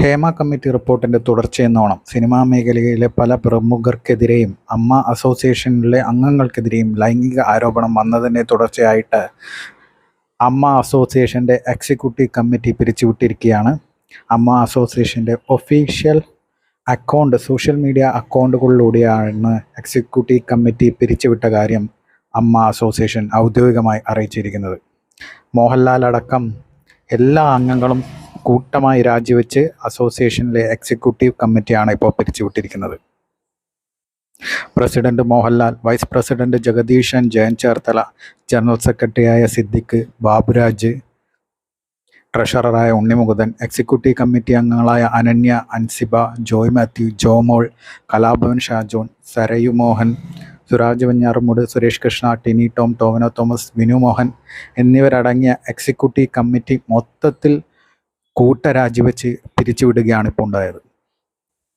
Hema committee റിപ്പോർട്ടിന്റെ തുടർച്ചയെന്നോണം cinema മേഖലയിലെ പല പ്രമുഖർക്കെതിരെയും അമ്മ അസോസിയേഷനിലെ അംഗങ്ങൾക്കെതിരെയും ലൈംഗിക ആരോപണം വന്നതിന്റെ തുടർച്ചയായിട്ട് അമ്മ അസോസിയേഷന്റെ എക്സിക്യൂട്ടീവ് കമ്മിറ്റി പിരിച്ചുവിട്ടിരിക്കുകയാണ്. അമ്മ അസോസിയേഷന്റെ ഒഫീഷ്യൽ അക്കൗണ്ട് സോഷ്യൽ മീഡിയ അക്കൗണ്ടുകളിലൂടെയാണ് എക്സിക്യൂട്ടീവ് കമ്മിറ്റി പിരിച്ചുവിട്ട കാര്യം അമ്മ അസോസിയേഷൻ ഔദ്യോഗികമായി അറിയിച്ചിരിക്കുന്നത്. മോഹൻലാൽ അടക്കം എല്ലാ അംഗങ്ങളും കൂട്ടമായി രാജിവെച്ച് അസോസിയേഷനിലെ എക്സിക്യൂട്ടീവ് കമ്മിറ്റിയാണ് ഇപ്പോൾ പിരിച്ചുവിട്ടിരിക്കുന്നത്. President Mohanlal vice president Jagadeeshan Jayan Cherthala general സെക്രട്ടറിയായ സിദ്ദിഖ് ബാബുരാജ് ട്രഷററായ ഉണ്ണിമുകുതൻ എക്സിക്യൂട്ടീവ് കമ്മിറ്റി അംഗങ്ങളായ അനന്യ അൻസിബ ജോയ് മാത്യു ജോമോൾ കലാഭവൻ ഷാജോൺ സരയു മോഹൻ സുരാജ് വഞ്ഞാറുമുട് സുരേഷ് കൃഷ്ണ ടിനി ടോം ടോമിനോ തോമസ് വിനു മോഹൻ എന്നിവരടങ്ങിയ എക്സിക്യൂട്ടീവ് കമ്മിറ്റി മൊത്തത്തിൽ കൂട്ടരാജിവെച്ച് പിരിച്ചുവിടുകയാണ് ഇപ്പോൾ ഉണ്ടായത്.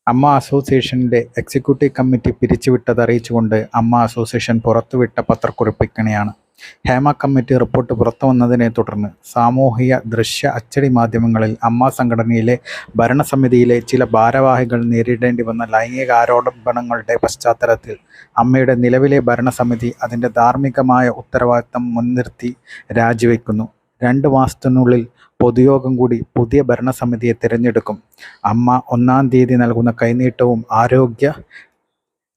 അമ്മ അസോസിയേഷന്റെ എക്സിക്യൂട്ടീവ് കമ്മിറ്റി പിരിച്ചുവിട്ടത് അറിയിച്ചുകൊണ്ട് അമ്മ അസോസിയേഷൻ പുറത്തുവിട്ട പത്രക്കുറിപ്പ് ഹേമ കമ്മിറ്റി റിപ്പോർട്ട് പുറത്തു വന്നതിനെ തുടർന്ന് സാമൂഹിക ദൃശ്യ അച്ചടി മാധ്യമങ്ങളിൽ അമ്മ സംഘടനയിലെ ഭരണസമിതിയിലെ ചില ഭാരവാഹികൾ നേരിടേണ്ടി വന്ന ലൈംഗിക ആരോപണങ്ങളുടെ പശ്ചാത്തലത്തിൽ അമ്മയുടെ നിലവിലെ ഭരണസമിതി അതിന്റെ ധാർമ്മികമായ ഉത്തരവാദിത്തം മുൻനിർത്തി രാജിവെക്കുന്നു. രണ്ട് മാസത്തിനുള്ളിൽ പൊതുയോഗം കൂടി പുതിയ ഭരണസമിതിയെ തിരഞ്ഞെടുക്കും. അമ്മ ഒന്നാം തീയതി നൽകുന്ന കൈനീട്ടവും ആരോഗ്യ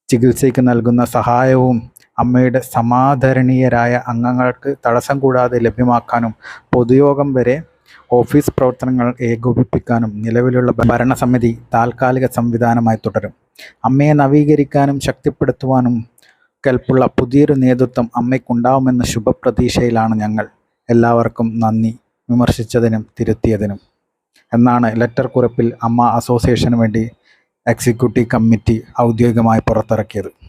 ചികിത്സയ്ക്ക് നൽകുന്ന സഹായവും അമ്മയുടെ സമാദരണീയരായ അംഗങ്ങൾക്ക് തടസ്സം കൂടാതെ ലഭ്യമാക്കാനും പൊതുയോഗം വരെ ഓഫീസ് പ്രവർത്തനങ്ങൾ ഏകോപിപ്പിക്കാനും നിലവിലുള്ള ഭരണസമിതി താൽക്കാലിക സംവിധാനമായി തുടരും. അമ്മയെ നവീകരിക്കാനും ശക്തിപ്പെടുത്തുവാനും കൽപ്പുള്ള പുതിയൊരു നേതൃത്വം അമ്മയ്ക്കുണ്ടാവുമെന്ന ശുഭപ്രതീക്ഷയിലാണ് ഞങ്ങൾ. എല്ലാവർക്കും നന്ദി. വിമർശിച്ചതിനും തിരുത്തിയതിനും. എന്നാണ് ലെറ്റർ കുറിപ്പിൽ അമ്മ അസോസിയേഷന് വേണ്ടി എക്സിക്യൂട്ടീവ് കമ്മിറ്റി ഔദ്യോഗികമായി പുറത്തിറക്കിയത്.